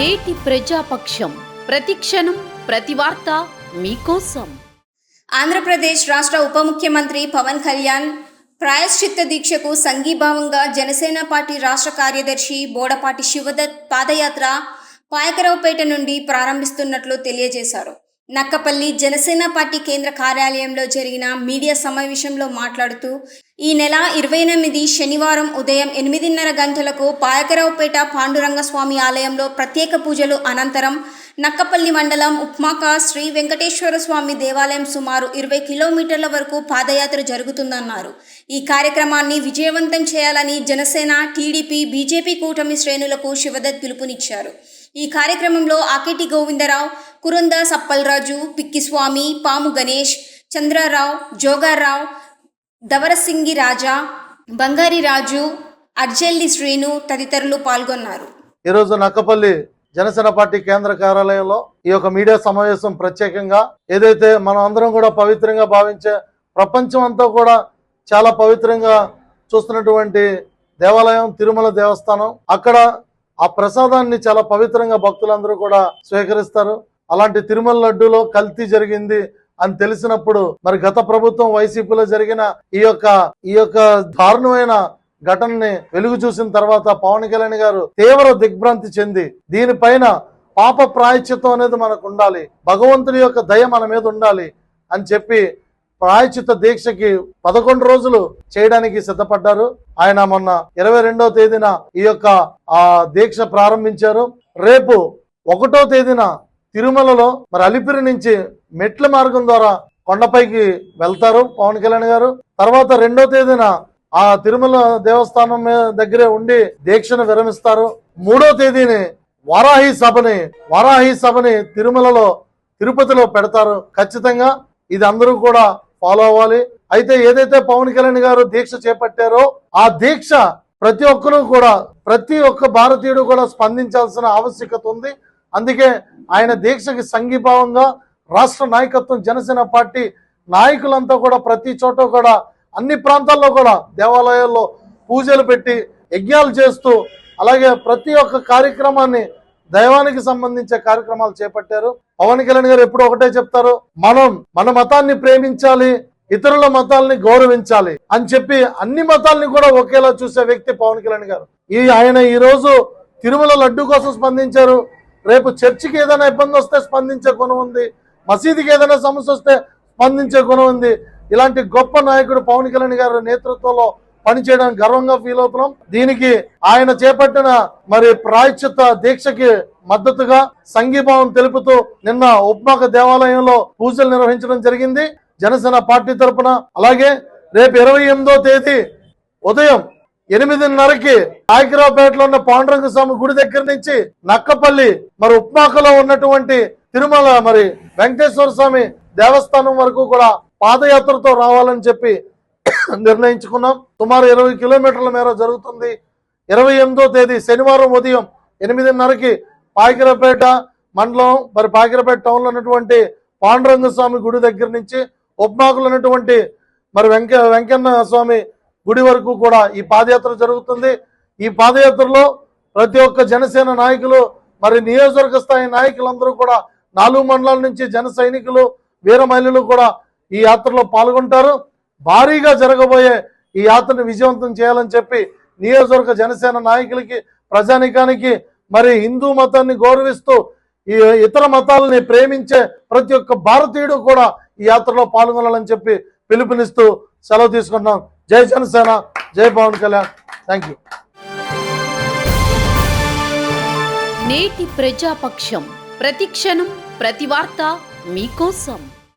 నేటి ప్రజాపక్షం. ప్రతిక్షణం ప్రతి వార్త మీకోసం. ఆంధ్రప్రదేశ్ రాష్ట్ర ఉప ముఖ్యమంత్రి పవన్ కళ్యాణ్ ప్రాయశ్చిత్త దీక్షకు సంఘీభావంగా జనసేన పార్టీ రాష్ట్ర కార్యదర్శి బోడపాటి శివదత్ పాదయాత్ర పాయకరావుపేట నుండి ప్రారంభిస్తున్నట్లు తెలియజేశారు. నక్కపల్లి జనసేన పార్టీ కేంద్ర కార్యాలయంలో జరిగిన మీడియా సమావేశంలో మాట్లాడుతూ ఈ నెల ఇరవై ఎనిమిది శనివారం ఉదయం ఎనిమిదిన్నర గంటలకు పాయకరావుపేట పాండురంగస్వామి ఆలయంలో ప్రత్యేక పూజలు అనంతరం నక్కపల్లి మండలం ఉప్మాక శ్రీ వెంకటేశ్వర స్వామి దేవాలయం సుమారు ఇరవై కిలోమీటర్ల వరకు పాదయాత్ర జరుగుతుందన్నారు. ఈ కార్యక్రమాన్ని విజయవంతం చేయాలని జనసేన టీడీపీ బీజేపీ కూటమి శ్రేణులకు శివదత్ పిలుపునిచ్చారు. ఈ కార్యక్రమంలో ఆకేటి గోవిందరావు కురంద సప్పల్రాజు పిక్కిస్వామి పాము గణేష్ చంద్రరావు జోగారావు దవరసింగి రాజా బంగారి రాజు అర్జెల్లి శ్రీను తదితరులు పాల్గొన్నారు. ఈరోజు నక్కపల్లి జనసేన పార్టీ కేంద్ర కార్యాలయంలో ఈ యొక్క మీడియా సమావేశం ప్రత్యేకంగా ఏదైతే మనం అందరం కూడా పవిత్రంగా భావించే ప్రపంచం అంతా కూడా చాలా పవిత్రంగా చూస్తున్నటువంటి దేవాలయం తిరుమల దేవస్థానం అక్కడ ఆ ప్రసాదాన్ని చాలా పవిత్రంగా భక్తులందరూ కూడా స్వీకరిస్తారు. అలాంటి తిరుమల లడ్డూలో కల్తీ జరిగింది అని తెలిసినప్పుడు మరి గత ప్రభుత్వం వైసీపీలో జరిగిన ఈ యొక్క ఈ యొక్క దారుణమైన ఘటనని వెలుగు చూసిన తర్వాత పవన్ కళ్యాణ్ గారు తీవ్ర దిగ్భ్రాంతి చెంది దీనిపైన పాప ప్రాయశ్చిత్తం అనేది మనకు ఉండాలి భగవంతుని యొక్క దయ మన మీద ఉండాలి అని చెప్పి ప్రాయచిత దీక్షకి పదకొండు రోజులు చేయడానికి సిద్ధపడ్డారు. ఆయన మొన్న ఇరవై రెండవ తేదీన ఈ యొక్క ఆ దీక్ష ప్రారంభించారు. రేపు ఒకటో తేదీన తిరుమలలో మరి అలిపిరి నుంచి మెట్ల మార్గం ద్వారా కొండపైకి వెళ్తారు పవన్ కళ్యాణ్ గారు. తర్వాత రెండో తేదీన ఆ తిరుమల దేవస్థానం దగ్గరే ఉండి దీక్షను విరమిస్తారు. మూడో తేదీని వారాహి సభని వారాహి సభని తిరుమలలో తిరుపతిలో పెడతారు. ఖచ్చితంగా ఇది అందరూ కూడా ఫాలో అవ్వాలి. అయితే ఏదైతే పవన్ కళ్యాణ్ గారు దీక్ష చేపట్టారో ఆ దీక్ష ప్రతి ఒక్కరూ కూడా ప్రతి ఒక్క భారతీయుడు కూడా స్పందించాల్సిన ఆవశ్యకత ఉంది. అందుకే ఆయన దీక్షకి సంఘీభావంగా రాష్ట్ర నాయకత్వం జనసేన పార్టీ నాయకులంతా కూడా ప్రతి చోట కూడా అన్ని ప్రాంతాల్లో కూడా దేవాలయాల్లో పూజలు పెట్టి యజ్ఞాలు చేస్తూ అలాగే ప్రతి ఒక్క కార్యక్రమాన్ని దైవానికి సంబంధించే కార్యక్రమాలు చేపట్టారు. పవన్ కళ్యాణ్ గారు ఎప్పుడు ఒకటే చెప్తారు మనం మన మతాన్ని ప్రేమించాలి ఇతరుల మతాల్ని గౌరవించాలి అని చెప్పి అన్ని మతాల్ని కూడా ఒకేలా చూసే వ్యక్తి పవన్ కళ్యాణ్ గారు. ఈ ఆయన ఈరోజు తిరుమల లడ్డు కోసం స్పందించారు. రేపు చర్చికి ఏదైనా ఇబ్బంది వస్తే స్పందించే గుణం ఉంది. మసీదుకి ఏదైనా సమస్య వస్తే స్పందించే గుణం ఉంది. ఇలాంటి గొప్ప నాయకుడు పవన్ కళ్యాణ్ గారి నేతృత్వంలో పనిచేయడానికి గర్వంగా ఫీల్ అవుతున్నాం. దీనికి ఆయన చేపట్టిన మరి ప్రాయశ్చిత్త దీక్షకి మద్దతుగా సంఘీభావం తెలుపుతూ నిన్న ఉప్మాక దేవాలయంలో పూజలు నిర్వహించడం జరిగింది. జనసేన పార్టీ తరపున. అలాగే రేపు ఇరవై ఎనిమిదో తేదీ ఉదయం ఎనిమిదిన్నరకి నాయకరావుపేటలో ఉన్న పాండురంగ స్వామి గుడి దగ్గర నుంచి నక్కపల్లి మరి ఉప్మాకలో ఉన్నటువంటి తిరుమల మరి వెంకటేశ్వర స్వామి దేవస్థానం వరకు కూడా పాదయాత్రతో రావాలని చెప్పి నిర్ణయించుకున్నాం. సుమారు ఇరవై కిలోమీటర్ల మేర జరుగుతుంది. ఇరవై ఎనిమిదో తేదీ శనివారం ఉదయం ఎనిమిదిన్నరకి పాకిరపేట మండలం మరి పాకిరపేట టౌన్లో ఉన్నటువంటి పాండురంగ స్వామి గుడి దగ్గర నుంచి ఉప్మాకులు ఉన్నటువంటి మరి వెంక వెంకన్న స్వామి గుడి వరకు కూడా ఈ పాదయాత్ర జరుగుతుంది. ఈ పాదయాత్రలో ప్రతి ఒక్క జనసేన నాయకులు మరి నియోజకవర్గ స్థాయి నాయకులందరూ కూడా నాలుగు మండలాల నుంచి జన సైనికులు వీర మహిళలు కూడా ఈ యాత్రలో పాల్గొంటారు. భారీగా జరగబోయే ఈ యాత్రను విజయవంతం చేయాలని చెప్పి నియోజకవర్గ జనసేన నాయకులకి ప్రజానికానికి మరి హిందూ మతాన్ని గౌరవిస్తూ ఈ ఇతర మతాలని ప్రేమించే ప్రతి ఒక్క భారతీయుడు కూడా ఈ యాత్రలో పాల్గొనాలని చెప్పి పిలుపునిస్తూ సెలవు తీసుకుంటున్నాం. జై జనసేన జై పవన్ కళ్యాణ్. థ్యాంక్ యూ నేటి ప్రజాపక్షం. ప్రతిక్షణం ప్రతి వార్త మీకోసం.